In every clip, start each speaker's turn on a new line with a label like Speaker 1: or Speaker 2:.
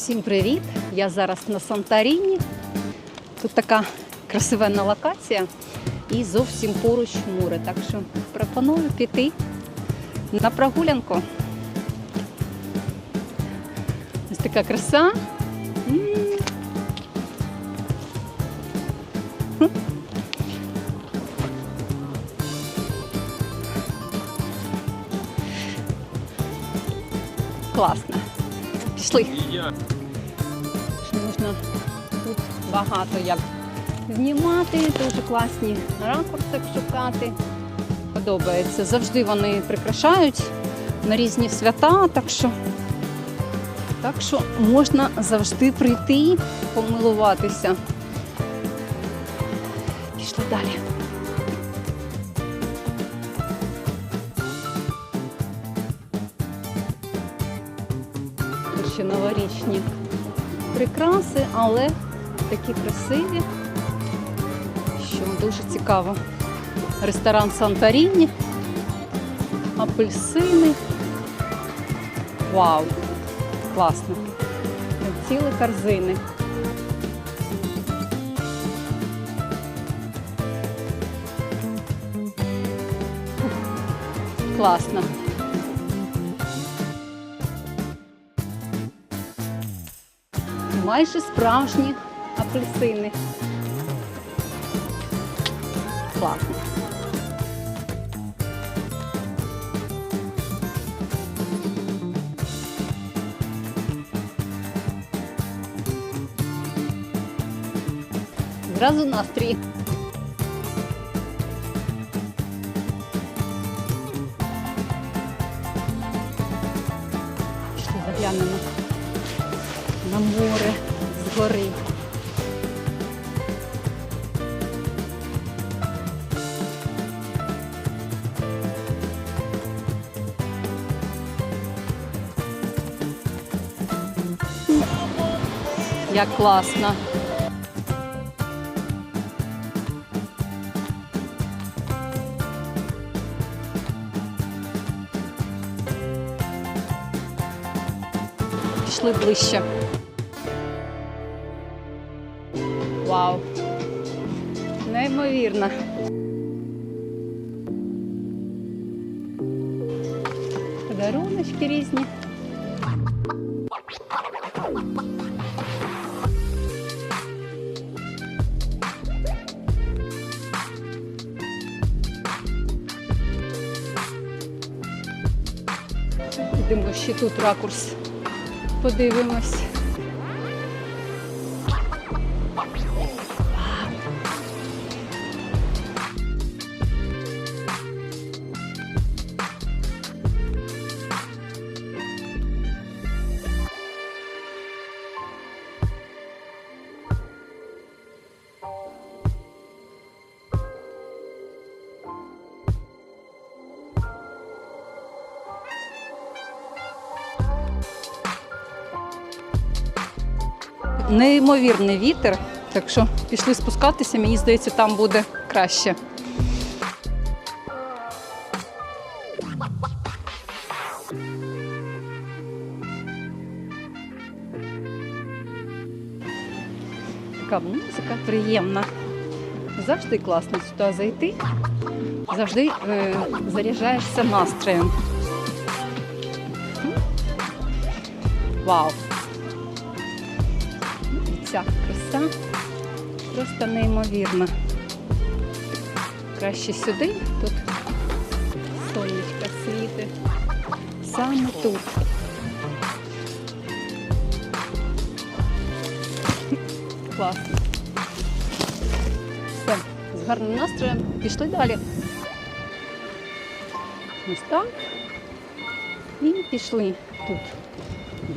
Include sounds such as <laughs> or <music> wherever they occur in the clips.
Speaker 1: Всім привіт! Я зараз на Санторіні. Тут така красивенна локація і зовсім поруч море. Так що пропоную піти на прогулянку. Ось така краса. Класно. Пішли. Багато як знімати, дуже класні ракурси шукати. Подобається. Завжди вони прикрашають на різні свята, так що, так що можна завжди прийти, помилуватися. Пішли далі. Ще новорічні прикраси, але такі красиві, що дуже цікаво. Ресторан Санторіні, апельсини. Вау! Класно. Цілі корзини. Класно. Майже справжні апельсини. Класно. Зразу настрій. Як класно. Пішли ближче. Йдемо ще тут ракурс. Подивимось. Неймовірний вітер, так що пішли спускатися, мені здається, там буде краще. Така музика приємна. Завжди класно сюди зайти. Завжди е, заряджаєшся настроєм. Вау! Ця краса просто неймовірна. Краще сюди, тут сонечко світить. Саме тут. Класно. Все, з гарним настроєм пішли далі. Ось так. І пішли. Тут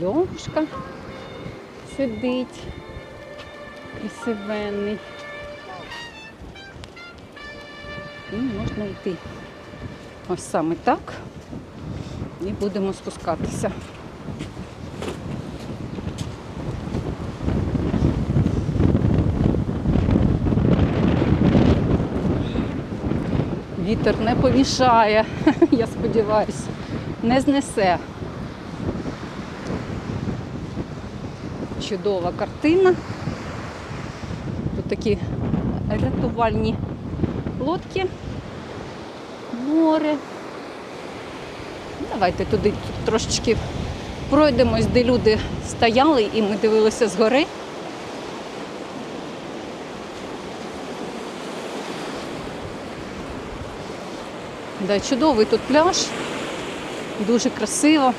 Speaker 1: Льовушка сидить. Красивенний. І можна йти. Ось саме так. І будемо спускатися. Вітер не помішає, <laughs> я сподіваюся, не знесе. Чудова картина. Такі рятувальні лодки, море. Давайте туди трошечки пройдемось, де люди стояли і ми дивилися згори. Да, чудовий тут пляж, дуже красиво.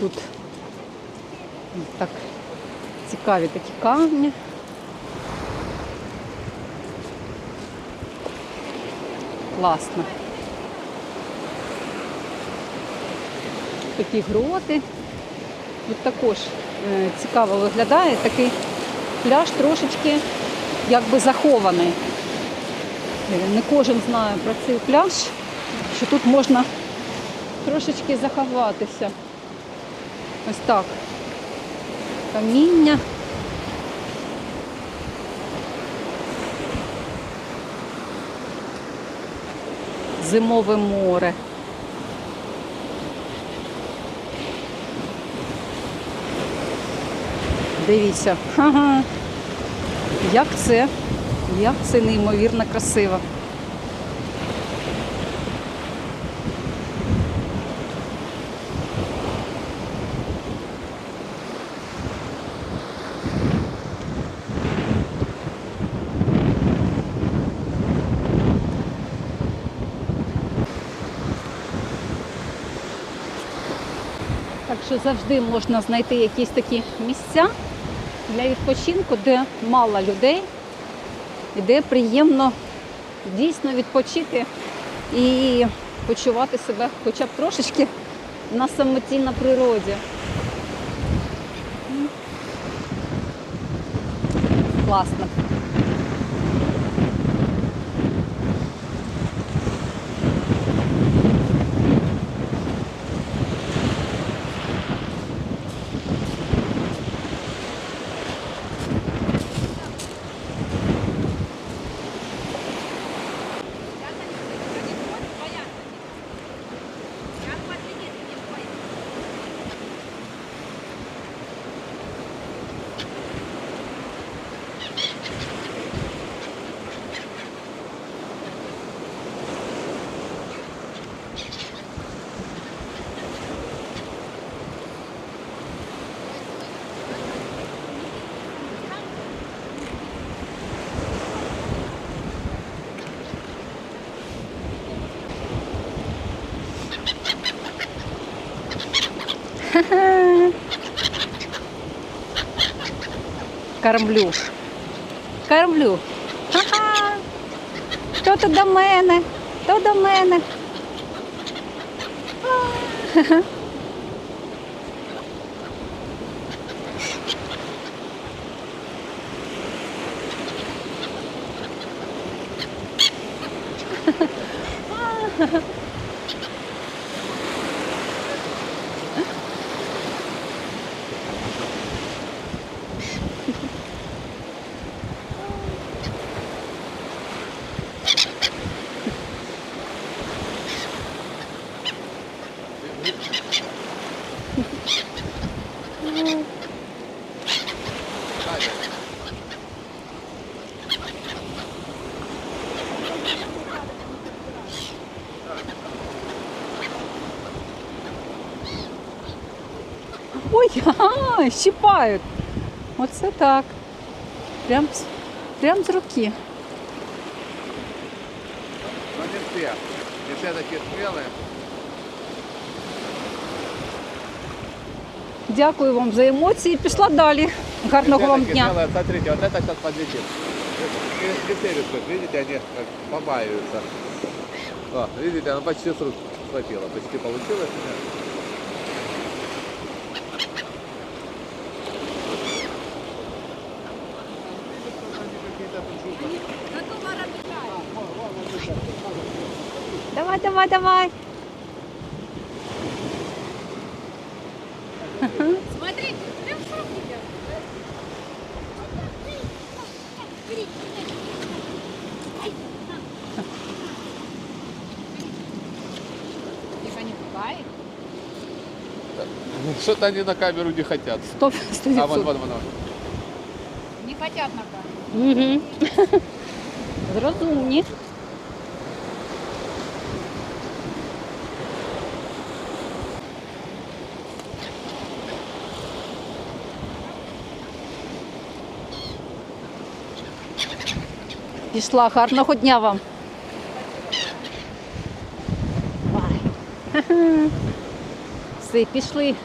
Speaker 1: Тут так цікаві такі камні. Класно. Такі гроти. Тут також е, цікаво виглядає такий пляж трошечки якби захований. Е, Не кожен знає про цей пляж, що тут можна трошечки заховатися. Ось так. Каміння. Зимове море. Дивіться. Ага. Як це? Як це неймовірно красиво. Що завжди можна знайти якісь такі місця для відпочинку, де мало людей, і де приємно дійсно відпочити і почувати себе хоча б трошечки на самоті на природі. Класно. Кормлю. Кормлю. Ха-ха. Хто то до мене? Хто до мене? А. Ой, <laughs> ага, щипають. Оце так. Прям, прям з руки.
Speaker 2: Но не все. Не все такие смелые.
Speaker 1: Дякую вам за емоції. Пішла далі. Гарного вам дня.
Speaker 2: Смотрите, вот это сейчас подлетит. Видите, они побаиваются. О, видите, она почти с рук схватила. Почти получилось.
Speaker 1: Давай, давай, давай.
Speaker 2: Что-то они на камеру не хотят.
Speaker 1: Сто, сто
Speaker 2: А, вон, вон, вон. вон.
Speaker 3: Не хотят на камеру.
Speaker 1: Угу. Зрозумні. Пішла, гарного дня вам. Ай. Все, <laughs> пішли. Пішли.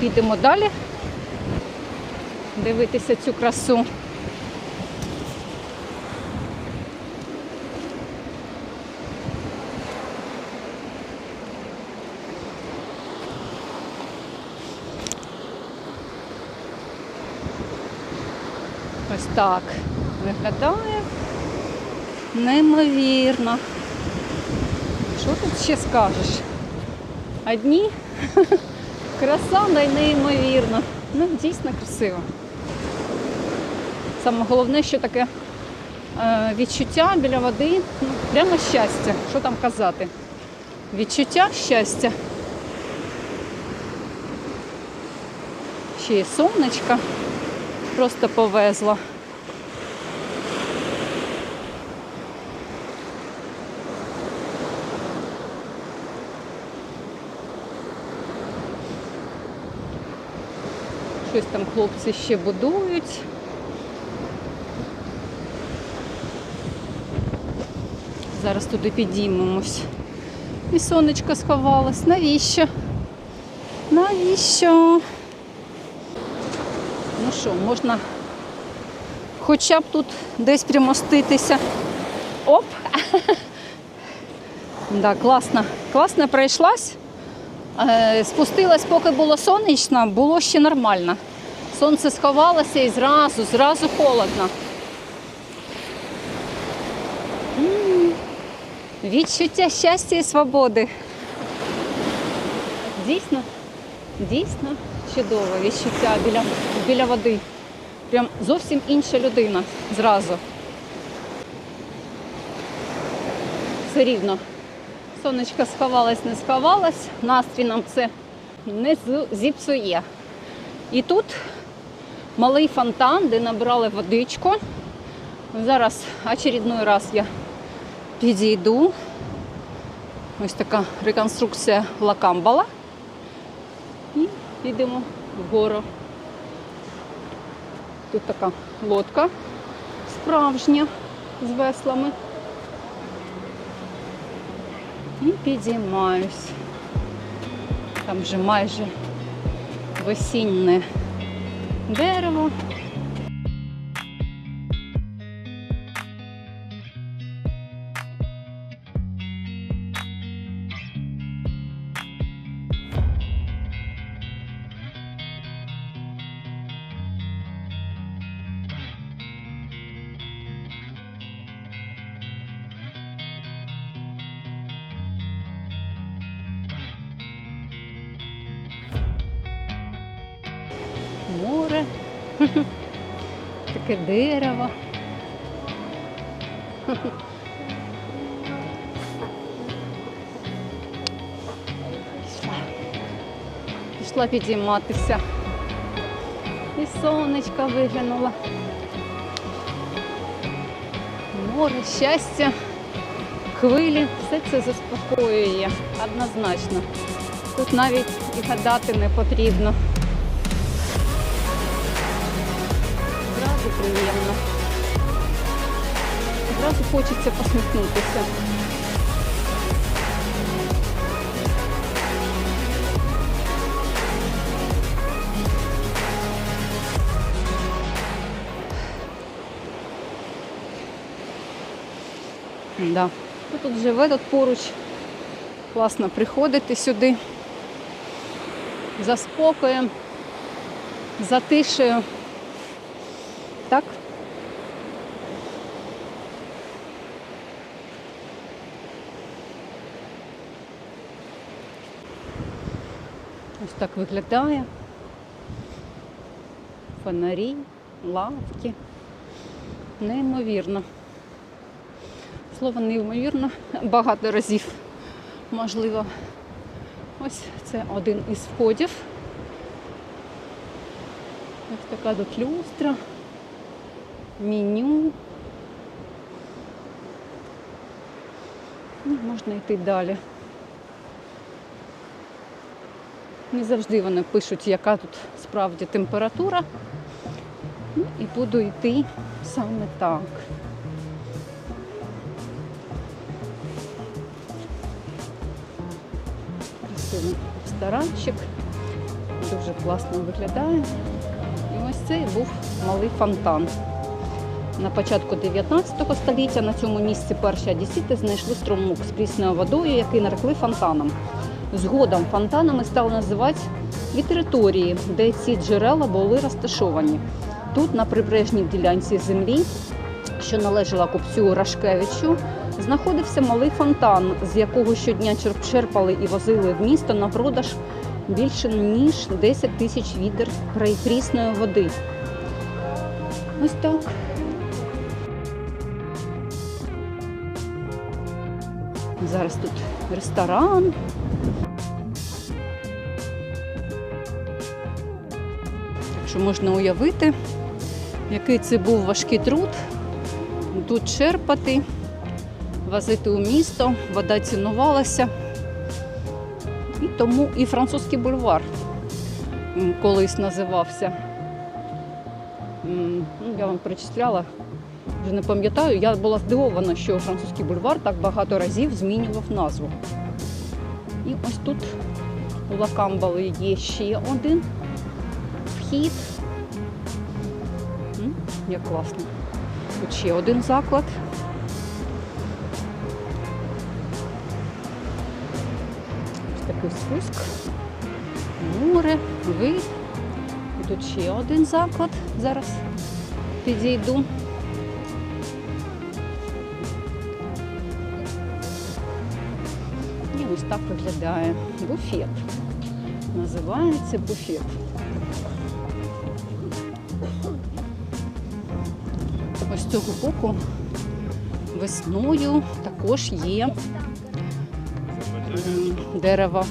Speaker 1: Підемо далі. Дивитися цю красу. Ось так виглядає. Неймовірно. Що тут ще скажеш? Одні <laughs> Краса неймовірна. Ну, дійсно красиво. Саме головне, що таке е, відчуття біля води, ну, прямо щастя. Що там казати? Відчуття щастя. Ще й сонечко просто повезло. Щось там хлопці ще будують. Зараз туди підіймемось. І сонечко сховалось. Навіщо? Навіщо? Ну що, можна хоча б тут десь примоститися. Оп! <laughs> Да, класно. Класно пройшлась. Е, Спустилась, поки було сонячно, було ще нормально. Сонце сховалося і зразу, зразу холодно. Відчуття щастя і свободи. Дійсно, дійсно чудове відчуття біля, біля води. Прям зовсім інша людина зразу. Все рівно. Сонечко сховалось, не сховалось, настрій нам це не зіпсує. І тут малий фонтан, де набрали водичку. Зараз очередной раз я підійду. Ось така реконструкція Лакамбала. І йдемо вгору. Тут така лодка справжня з веслами. І підіймаюсь. Там вже майже весінне дерево. <laughs> таке дерево. Пішла. Пішла підійматися. І сонечко виглянуло. Море, щастя, хвилі, все це заспокоює однозначно. Тут навіть і гадати не потрібно. Приємно. Зразу хочеться посміхнутися. Да. Хто тут живе тут поруч? Класно приходити сюди за спокоєм, затишею. Так? Ось так виглядає. Фонарі, лавки. Неймовірно. Слово неймовірно багато разів. Можливо. Ось це один із входів. Ось така тут люстра, меню. Ну, можна йти далі. Не завжди вони пишуть, яка тут справді температура. Ну, і буду йти саме так. Красивий ресторанчик. Дуже класно виглядає. І ось цей був малий фонтан. На початку 19 століття на цьому місці перші одесіти знайшли струмок з прісною водою, який нарекли фонтаном. Згодом фонтанами стали називати і території, де ці джерела були розташовані. Тут, на прибережній ділянці землі, що належала купцю Рашкевичу, знаходився малий фонтан, з якого щодня черпали і возили в місто на продаж більше ніж 10 тисяч відер прісної води. Ось так. Зараз тут ресторан. Так що можна уявити, який це був важкий труд. Тут черпати, возити у місто, вода цінувалася. І тому і французький бульвар колись називався. Ну, я вам перечисляла, вже не пам'ятаю. Я була здивована, що французький бульвар так багато разів змінював назву. І ось тут у Лакамбали є ще один вхід. Як класно. Тут ще один заклад. Ось такий спуск. Море, вид. Тут ще один заклад. Зараз підійду. Так виглядає буфет. Називається буфет. Ось цього боку весною також є дерево.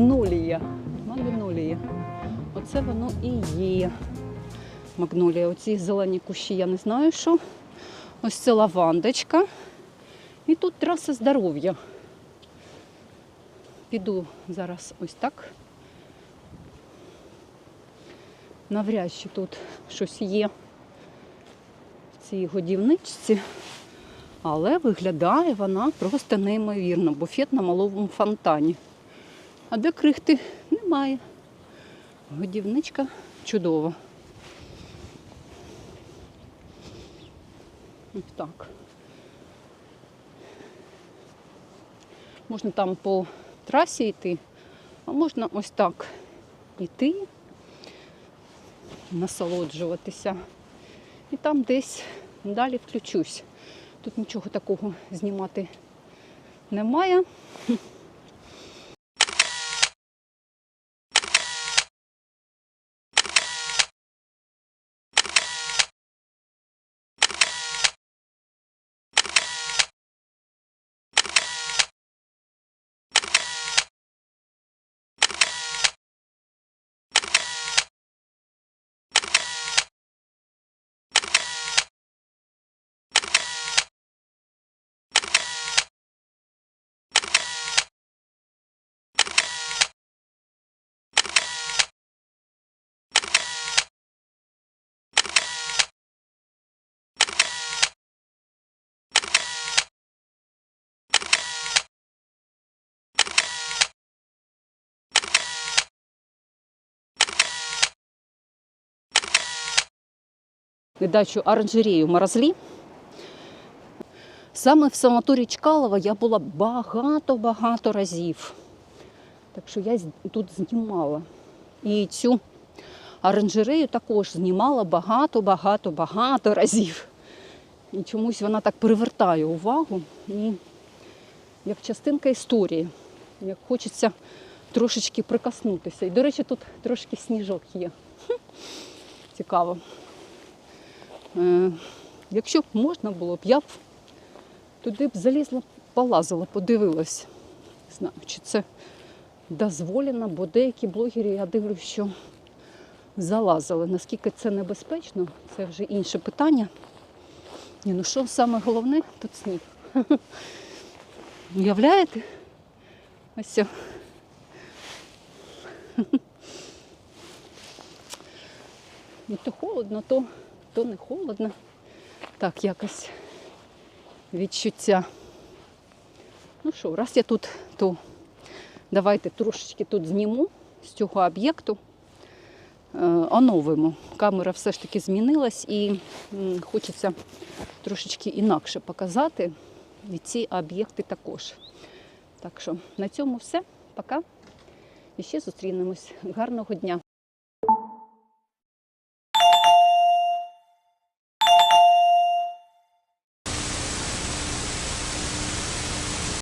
Speaker 1: Магнолія. Магнолія. Оце воно і є. Магнолія. Оці зелені кущі, я не знаю що. Ось це лавандочка. І тут траса здоров'я. Піду зараз ось так. Навряд чи тут щось є в цій годівничці. Але виглядає вона просто неймовірно. Буфет на маловому фонтані. А де крихти немає. Годівничка чудова. Ось так. Можна там по трасі йти, а можна ось так йти, насолоджуватися. І там десь далі включусь. Тут нічого такого знімати немає. Дачу оранжерею Морозлі. Саме в санаторії Чкалова я була багато-багато разів. Так що я тут знімала. І цю оранжерею також знімала багато-багато-багато разів. І чомусь вона так привертає увагу. І як частинка історії, як хочеться трошечки прикоснутися. І, до речі, тут трошки сніжок є. Цікаво. Е, якщо б можна було б, я б туди б залізла, полазила, подивилась. Не знаю, чи це дозволено, бо деякі блогери, я дивлюсь, що залазили. Наскільки це небезпечно, це вже інше питання. Ні, ну що саме головне, тут сніг. Уявляєте? Ось. о. Ну, то холодно, то, то не холодно. Так, якось відчуття. Ну що, раз я тут, то давайте трошечки тут зніму з цього об'єкту. Е, оновимо. Камера все ж таки змінилась і хочеться трошечки інакше показати. І ці об'єкти також. Так що на цьому все. Пока. І ще зустрінемось. Гарного дня!